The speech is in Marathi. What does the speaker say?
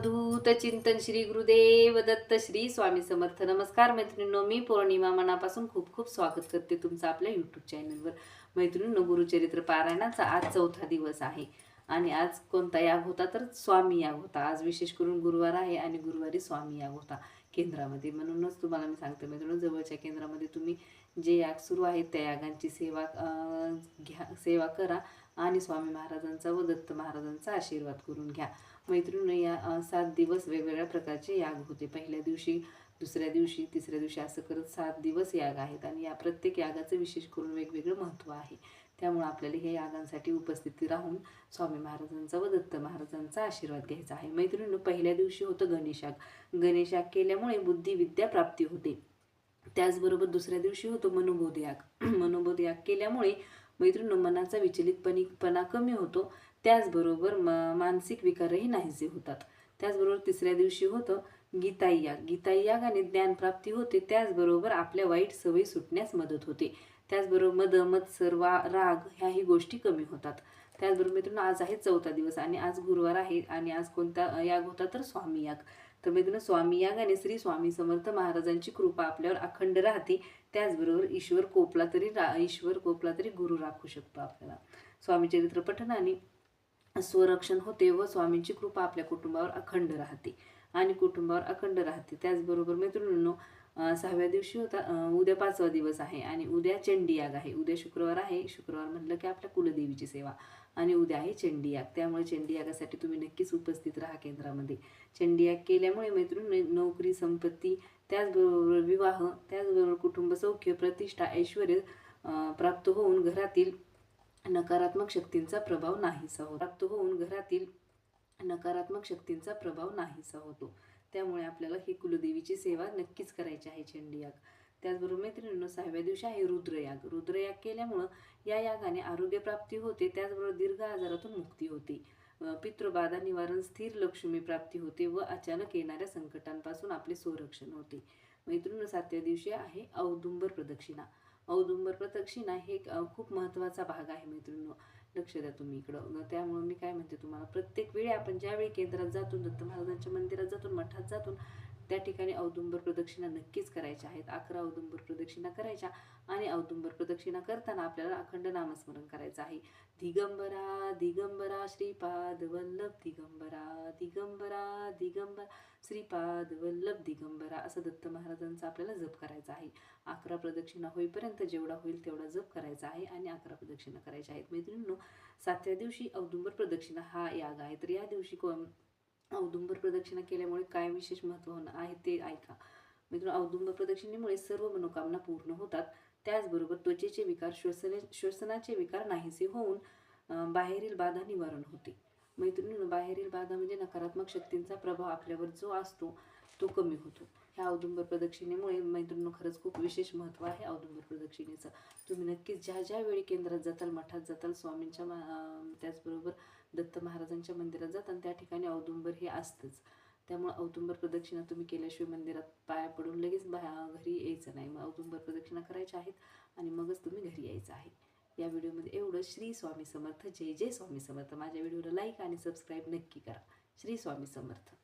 अवधूत चिंतन श्री गुरुदेव दत्त श्री स्वामी समर्थ. नमस्कार मैत्रिणींनो मी पौर्णिमा मनापासून खूप खूप स्वागत करते तुमचं आपल्या यूट्यूब चॅनलवर मैत्रिणींनो गुरुचरित्र पारायणाचा आज चौथा दिवस आहे. आणि आज कोणता याग होता तर स्वामी याग होता. आज विशेष करून गुरुवार आहे आणि गुरुवारी स्वामी याग होता केंद्रामध्ये. म्हणूनच तुम्हाला मी सांगते मित्रांनो जवळच्या केंद्रामध्ये तुम्ही जे याग सुरू आहेत त्या यागांची सेवा घ्या सेवा करा. आणि स्वामी महाराजांचा व दत्त महाराजांचा आशीर्वाद करून घ्या. मैत्रिणी या सात दिवस वेगवेगळ्या प्रकारचे याग होते. पहिल्या दिवशी दुसऱ्या दिवशी तिसऱ्या दिवशी असं करत सात दिवस याग आहेत आणि या प्रत्येक यागाचं विशेष करून वेगवेगळं महत्त्व आहे. त्यामुळे आपल्याला हे यागांसाठी उपस्थिती राहून स्वामी महाराजांचा व दत्त महाराजांचा आशीर्वाद घ्यायचा आहे. मैत्रिणीनं पहिल्या दिवशी होतं गणेशाग. गणेशाग केल्यामुळे बुद्धिविद्या प्राप्ती होते. त्याचबरोबर दुसऱ्या दिवशी होतो मनोबोध याग. मनोबोध याग केल्यामुळे मैत्रिणी मनाचा विचलितपणीपणा कमी होतो. त्याचबरोबर म मानसिक विकारही नाहीसे होतात. त्याचबरोबर तिसऱ्या दिवशी होतं गीताई याग गीताई यागाने ज्ञानप्राप्ती होते. त्याचबरोबर आपल्या वाईट सवयी सुटण्यास मदत होते. त्याचबरोबर मद मत्सर वा राग ह्याही गोष्टी कमी होतात. त्याचबरोबर मित्रांनो आज आहे चौथा दिवस आणि आज गुरुवार आहे आणि आज कोणता याग होता तर स्वामी याग तर स्वामी स्वामी यागाने श्री स्वामी समर्थ महाराजांची कृपा आपल्यावर अखंड राहते. त्याचबरोबर ईश्वर कोपला तरी रा ईश्वर कोपला तरी गुरु राखू शकतो आपल्याला. स्वामी चरित्र पठणाने स्वरक्षण होते व स्वामींची कृपा आपल्या कुटुंबावर अखंड राहते. आणि कुटुंबावर अखंड राहते. त्याचबरोबर मैत्रिणींनो सहाव्या दिवशी होता उद्या पाचवा दिवस आहे आणि उद्या चंडीयाग आहे. उद्या शुक्रवार आहे. शुक्रवार म्हटलं की आपल्या कुलदेवीची सेवा आणि उद्या आहे चंडीयाग त्यामुळे चंडीयागासाठी तुम्ही नक्कीच उपस्थित राहा केंद्रामध्ये. चंडीयाग केल्यामुळे मैत्रिणी नोकरी संपत्ती त्याचबरोबर विवाह त्याचबरोबर कुटुंब सौख्य प्रतिष्ठा ऐश्वर प्राप्त होऊन घरातील नकारात्मक शक्तींचा प्रभाव नाहीसा हो प्राप्त होऊन घरातील नकारात्मक शक्तींचा प्रभाव नाहीसा होतो. त्यामुळे आपल्याला ही कुलदेवीची सेवा नक्कीच करायची आहे चंडी याग त्याचबरोबर मैत्रिणींनो सहाव्या दिवशी आहे रुद्रयाग. रुद्रयाग केल्यामुळं या यागाने आरोग्यप्राप्ती होते त्याचबरोबर दीर्घ आजारातून मुक्ती होते. पितृबाधा निवारण स्थिर लक्ष्मी प्राप्ती होते व अचानक येणाऱ्या संकटांपासून आपले संरक्षण होते. मैत्रिणींनो सातव्या दिवशी आहे औदुंबर प्रदक्षिणा. औदुंबर प्रदक्षिणा हे एक, खूप महत्त्वाचा भाग आहे मैत्रिणी लक्ष द्या तुम्ही इकडं. त्यामुळं त्यामुळे मी काय म्हणते तुम्हाला प्रत्येक वेळी आपण ज्यावेळी केंद्रात जातो दत्त महाराजांच्या मंदिरात जातो मठात जातो त्या ठिकाणी औदुंबर प्रदक्षिणा नक्कीच करायच्या आहेत. अकरा औदुंबर प्रदक्षिणा करायच्या आणि औदुंबर प्रदक्षिणा करताना आपल्याला अखंड नामस्मरण करायचं आहे. दिगंबरा दिगंबरा श्रीपाद वल्लभ दिगंबरा दिगंबरा दिगंबर श्रीपाद वल्लभ दिगंबरा असं दत्त महाराजांचा आपल्याला जप करायचा आहे. अकरा प्रदक्षिणा होईपर्यंत जेवढा होईल तेवढा जप करायचा आहे आणि अकरा प्रदक्षिणा करायच्या आहेत. मैत्रिणींनो सातव्या दिवशी औदुंबर प्रदक्षिणा हा याग आहे. तर या दिवशी कोण औदुंबर प्रदक्षिणा केल्यामुळे काय विशेष महत्त्व आहे ते ऐका. मित्रांनो औदुंबर प्रदक्षिणेमुळे सर्व मनोकामना पूर्ण होतात. त्याचबरोबर त्वचेचे विकार श्वसने श्वसनाचे विकार नाहीसे होऊन बाहेरील बाधा निवारण होते. मैत्रिणीनं बाहेरील बाधा म्हणजे नकारात्मक शक्तींचा प्रभाव आपल्यावर जो असतो तो कमी होतो. ह्या औदुंबर प्रदक्षिणेमुळे मैत्रिणींनो खरंच खूप विशेष महत्त्व आहे औदुंबर प्रदक्षिणेचं. तुम्ही नक्कीच ज्या ज्या वेळी केंद्रात जाताल मठात जाताल स्वामींच्या मा- त्याचबरोबर दत्त महाराजांच्या मंदिरात जाताल त्या ठिकाणी औदुंबर हे असतंच. त्यामुळे औदुंबर प्रदक्षिणा तुम्ही केल्याशिवाय मंदिरात पाया पडून लगेच बा घरी यायचं नाही. मग औदुंबर प्रदक्षिणा करायच्या आहेत आणि मगच तुम्ही घरी यायचं आहे. या व्हिडिओमध्ये एवढं श्री स्वामी समर्थ. जय जय स्वामी समर्थ. माझ्या व्हिडिओला लाईक आणि सबस्क्राईब नक्की करा. श्री स्वामी समर्थ.